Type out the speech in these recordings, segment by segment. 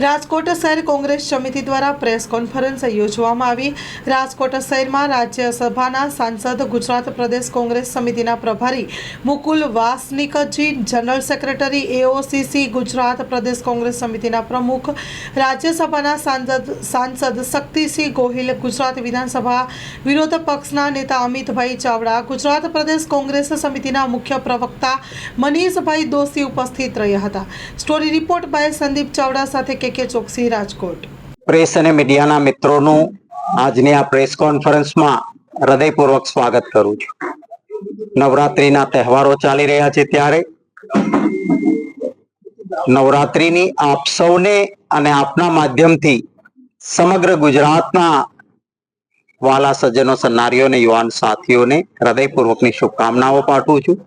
રાજકોટ શહેર કોંગ્રેસ સમિતિ દ્વારા પ્રેસ કોન્ફરન્સ યોજવામાં આવી. રાજકોટ શહેરમાં રાજ્યસભાના સાંસદ ગુજરાત પ્રદેશ કોંગ્રેસ સમિતિના પ્રભારી મુકુલ વાસનિકજી, જનરલ સેક્રેટરી એઓસીસી ગુજરાત પ્રદેશ કોંગ્રેસ સમિતિના પ્રમુખ, રાજ્યસભાના સાંસદ સાંસદ શક્તિસિંહ ગોહિલ, ગુજરાત વિધાનસભા વિરોધ પક્ષના નેતા અમિતભાઈ ચાવડા, ગુજરાત પ્રદેશ કોંગ્રેસ સમિતિના મુખ્ય પ્રવક્તા મનીષભાઈ દોશી ઉપસ્થિત રહ્યા હતા. Story report by Sandeep Chavda સાથે કે કે ચોકસી રાજકોટ? પ્રેસ અને મીડિયાના મિત્રોનું આજની આ પ્રેસ કોન્ફરન્સમાં હૃદયપૂર્વક સ્વાગત કરું છું. નવરાત્રીના તહેવારો ચાલી રહ્યા છે ત્યારે નવરાત્રીની આપ સૌને અને આપના માધ્યમથી સમગ્ર ગુજરાતના વાલા સજ્જનો સન્નારીઓને યુવાન સાથીઓને હૃદયપૂર્વકની શુભકામનાઓ પાઠવું છું.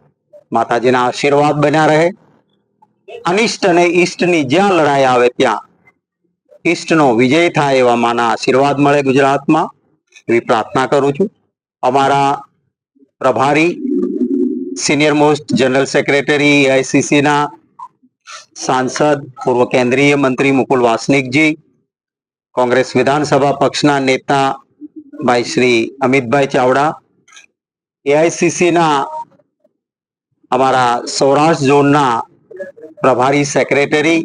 માતાજીના આશીર્વાદ બન્યા રહે. અનિષ્ટ અને ઈષ્ટની જ્યાં લડાઈ આવે ત્યાં ઈષ્ટનો વિજય થાય એવા માના આશીર્વાદ મળે ગુજરાતમાં. એવી પ્રાર્થના કરું છું. અમારા પ્રભારી સિનિયર મોસ્ટ જનરલ સેક્રેટરી એઆઈસીસીના સાંસદ, પૂર્વ કેન્દ્રીય મંત્રી મુકુલ વાસનિકજી, કોંગ્રેસ વિધાનસભા પક્ષના નેતા ભાઈ શ્રી અમિતભાઈ ચાવડા એઆઈસીસીના અમારા સૌરાષ્ટ્ર ઝોનના પ્રભારી સેક્રેટરી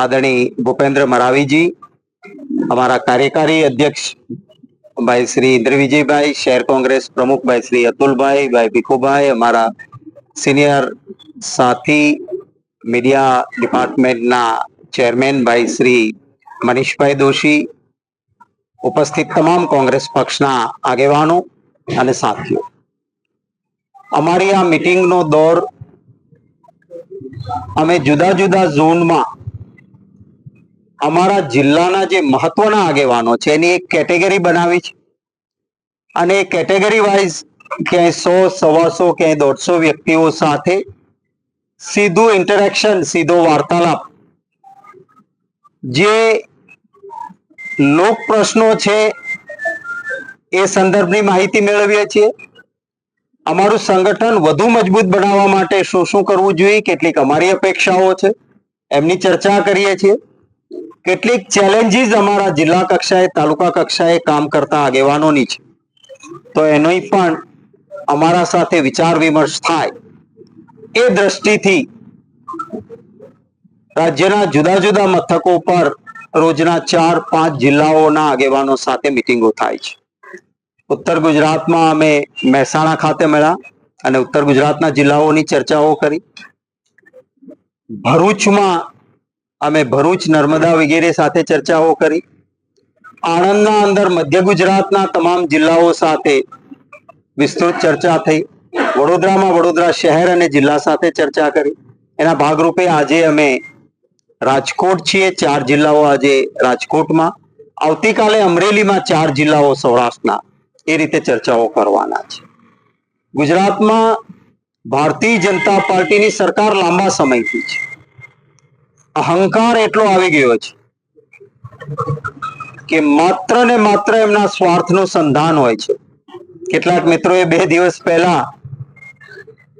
આદરણીય ભૂપેન્દ્ર મરાવીજી, અમારા કાર્યકારી અધ્યક્ષ ભાઈ શ્રી ઇન્દ્ર વિજયભાઈ શહેર કોંગ્રેસ પ્રમુખ ભાઈ શ્રી અતુલભાઈ, ભાઈ ભીખુભાઈ, અમારા સિનિયર સાથી મીડિયા ડિપાર્ટમેન્ટના ચેરમેન ભાઈ શ્રી મનીષભાઈ દોશી, ઉપસ્થિત તમામ કોંગ્રેસ પક્ષના આગેવાનો અને સાથીઓ. અમારી આ મિટિંગનો દોર અમે જુદા જુદા ઝોનમાં અમારા જિલ્લાના જે મહત્વના આગેવાનો છે, એની એક કેટેગરી બનાવી છે. અને એ કેટેગરી વાઇઝ ક્યાંય સો, સવાસો, ક્યાંય દોઢસો વ્યક્તિઓ સાથે સીધું ઇન્ટરેક્શન, સીધો વાર્તાલાપ. જે લોક પ્રશ્નો છે, એ સંદર્ભની માહિતી મેળવીએ છીએ. અમારું સંગઠન વધુ મજબૂત બનાવવા માટે શું શું કરવું જોઈએ, કેટલીક અમારી અપેક્ષાઓ છે, એમની ચર્ચા કરીએ છીએ. કેટલીક ચેલેન્જીસ અમારા જિલ્લા કક્ષાએ, તાલુકા કક્ષાએ કામ કરતા આગેવાનોની છે. તો એનોય પણ અમારા સાથે વિચાર વિમર્શ થાય. એ દ્રષ્ટિથી રાજ્યના જુદા જુદા મથકો પર રોજના ચાર, પાંચ જિલ્લાઓના આગેવાનો સાથે મિટિંગો થાય છે. ઉત્તર ગુજરાતમાં અમે મહેસાણા ખાતે મળ્યા અને ઉત્તર ગુજરાતના જિલ્લાઓની ચર્ચાઓ કરી. ભરૂચમાં અમે ભરૂચ, નર્મદા વગેરે સાથે ચર્ચાઓ કરી. આણંદના અંદર મધ્ય ગુજરાતના તમામ જિલ્લાઓ સાથે વિસ્તૃત ચર્ચા થઈ. વડોદરામાં વડોદરા શહેર અને જિલ્લા સાથે ચર્ચા કરી. એના ભાગરૂપે આજે અમે રાજકોટ છીએ. ચાર જિલ્લાઓ આજે રાજકોટમાં. આવતીકાલે અમરેલીમાં ચાર જિલ્લાઓ સૌરાષ્ટ્રના. એ રીતે ચર્ચાઓ કરવાના છે. ગુજરાતમાં ભારતીય જનતા પાર્ટીની સરકાર લાંબા સમયથી છે. અહંકાર એટલો આવી ગયો છે કે માત્ર ને માત્ર એમના સ્વાર્થનું સંધાન હોય છે. કેટલાક મિત્રોએ બે દિવસ પહેલા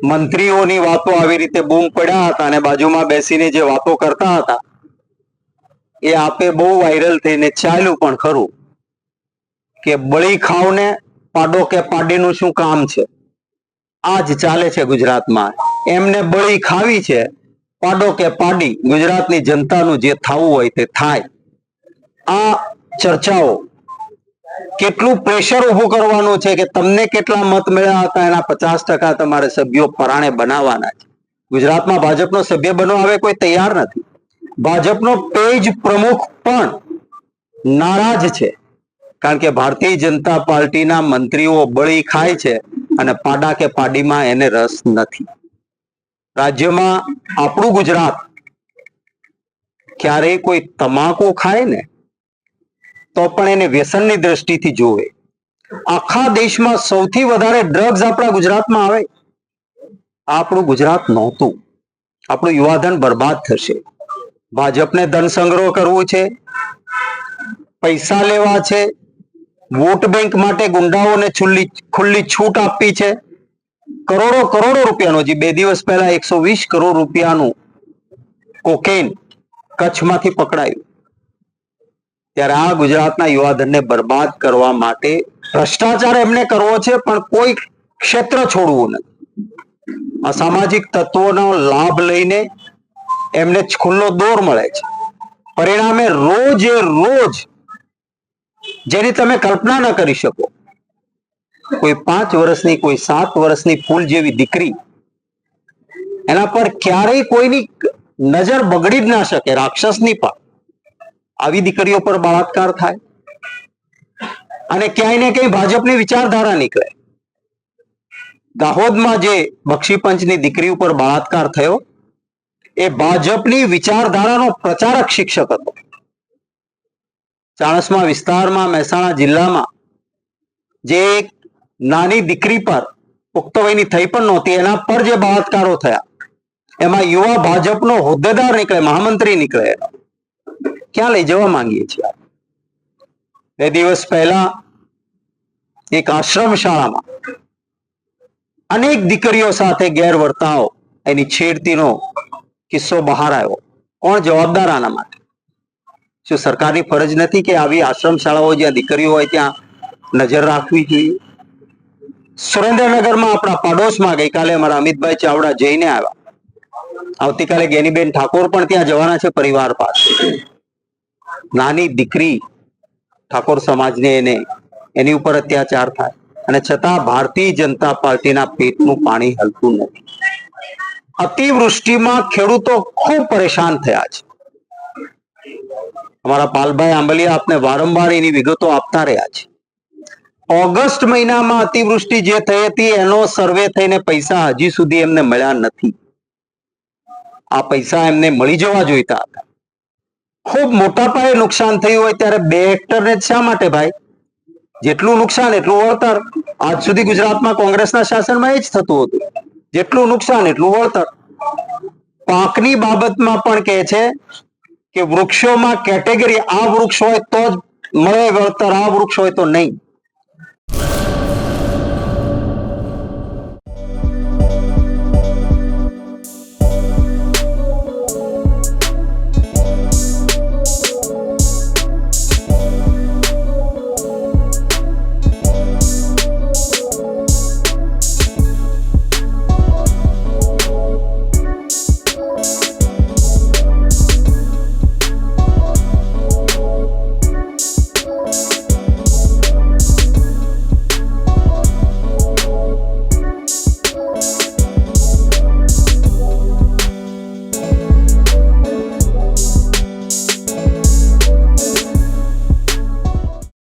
મંત્રીઓની વાતો આવી રીતે બૂમ પડ્યા હતા અને બાજુમાં બેસીને જે વાતો કરતા હતા, એ આપે બહુ વાયરલ થઈને ચાલ્યું પણ ખરું કે બળી ખાવને પાડો કે પાડીનું શું કામ છે? આ જ ચાલે છે ગુજરાતમાં. એમને બળી ખાવી છે પાડો કે પાડી ગુજરાતની જનતાનું જે થવું હોય તે થાય. આ ચર્ચાઓ કેટલું પ્રેશર ઊભું કરવાનું છે કે તમને કેટલા મત મળ્યા હતા, એના પચાસ ટકા તમારે સભ્યો પરાણે બનાવવાના છે. ગુજરાતમાં ભાજપનો સભ્ય બનવા હવે કોઈ તૈયાર નથી. ભાજપનો પેજ પ્રમુખ પણ નારાજ છે. કારણ કે ભારતીય જનતા પાર્ટીના મંત્રીઓ બળી ખાય છે અને પાડા કે પાડીમાં એને રસ નથી. રાજ્યમાં આપણું ગુજરાત ક્યારેય કોઈ તમાકુ ખાય ને, તો પણ એને વ્યસનની દ્રષ્ટિથી જોવે આખા દેશમાં સૌથી વધારે ડ્રગ્સ આપણા ગુજરાતમાં આવે. આપણું ગુજરાત નહોતું. આપણું યુવાધન બરબાદ થશે. ભાજપને ધન સંગ્રહ કરવું છે, પૈસા લેવા છે, વોટ બેંક માટે ગુંડાઓને ખુલ્લી છૂટ આપવી છે. કરોડો કરોડો રૂપિયાનો જે બે દિવસ પહેલા એકસો વીસ કરોડ રૂપિયાનું કોકેન કચ્છમાંથી પકડાયું. ત્યારે આ ગુજરાતના યુવાધનને બરબાદ કરવા માટે ભ્રષ્ટાચાર એમને કરવો છે, પણ કોઈ ક્ષેત્ર છોડવું નથી. અસામાજિક તત્વોનો લાભ લઈને એમને ખુલ્લો દોર મળે છે. પરિણામે રોજે રોજ જેની તમે કલ્પના ન કરી શકો કોઈ પાંચ વર્ષની, કોઈ સાત વર્ષની ફૂલ જેવી દીકરી, એના પર ક્યારેય કોઈની નજર બગડી જ ના શકે, રાક્ષસની પણ. આવી દીકરીઓ પર બળાત્કાર થાય અને ક્યાંય ને ક્યાંય ભાજપની વિચારધારા નીકળે. દાહોદમાં જે બક્ષીપંચની દીકરી ઉપર બળાત્કાર થયો, એ ભાજપની વિચારધારાનો પ્રચારક શિક્ષક હતો. ચાણસમા વિસ્તારમાં, મહેસાણા જિલ્લામાં જે એક નાની દીકરી પર પુખ્ત વયની થઈ પણ નહોતી, એના પર જે બળાત્કારો થયા, એમાં યુવા ભાજપનો હોદ્દેદાર નીકળે, મહામંત્રી નીકળે. ક્યાં લઈ જવા માંગીએ છીએ? બે દિવસ પહેલા એક આશ્રમ શાળામાં અનેક દીકરીઓ સાથે ગેરવર્તાવ એની છેડતીનો કિસ્સો બહાર આવ્યો. કોણ જવાબદાર આના માટે? શું સરકારની ફરજ નથી કે આવી આશ્રમ શાળાઓ જ્યાં દીકરીઓ હોય ત્યાં નજર રાખવી જોઈએ? સુરેન્દ્રનગરમાં આપણા પડોશમાં ગઈકાલે અમારા અમિતભાઈ ચાવડા જઈને આવ્યા. આવતીકાલે ગેનીબેન ઠાકોર પણ ત્યાં જવાના છે પરિવાર પાસે. નાની દીકરી ઠાકોર સમાજને એને, એની ઉપર અત્યાચાર થાય. અને છતાં ભારતીય જનતા પાર્ટીના પેટનું પાણી હલતું નથી. અતિવૃષ્ટિમાં ખેડૂતો ખૂબ પરેશાન થયા છે. અમારા પાલભાઈ આંબલિયા આપને વારંવાર એની વિગતો આપતા રહ્યા છે. ઓગસ્ટ મહિનામાં અતિવૃષ્ટિ જે થઈ હતી, એનો સર્વે થઈને પૈસા હજી સુધી એમને મળ્યા નથી. આ પૈસા એમને મળી જવા જોઈતા હતા. ખૂબ મોટા પાયે નુકસાન થયું હોય ત્યારે બે હેક્ટરને શા માટે ભાઈ? જેટલું નુકસાન એટલું વળતર. આજ સુધી ગુજરાતમાં કોંગ્રેસના શાસનમાં એ જ થતું હતું. જેટલું નુકસાન એટલું વળતર. પાકની બાબતમાં પણ કહે છે કે વૃક્ષોમાં કેટેગરી આ વૃક્ષ હોય તો જ મળે વળતર, આ વૃક્ષ હોય તો નહીં.